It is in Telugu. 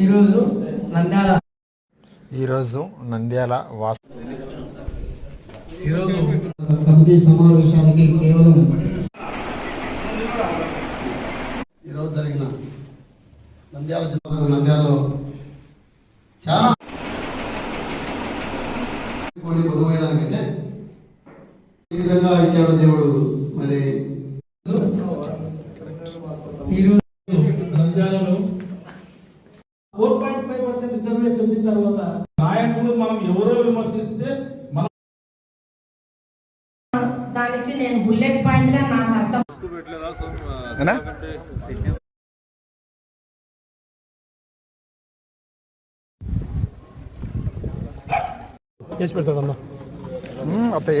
ఈరోజు నంద్యాల. ఈరోజు నంద్యాల వాస్ ఈరోజు కమిటీ సమావేశానికి కేవలం ఈరోజు జరిగిన నంద్యాల జిల్లా నంద్యాలలో చాలా పొదువైదానికంటే ఈ విధంగా ఇచ్చాడు దేవుడు మరి. ఈరోజు నంద్యాలలో four point five percent reservation వచ్చిన తర్వాత నాయకులు మనం ఎవరో విమర్శిస్తే మనం దానికి నేను బుల్లెట్ పాయింట్గా నాకు అర్థం చేసి పెడతాడన్నా అప్పుడు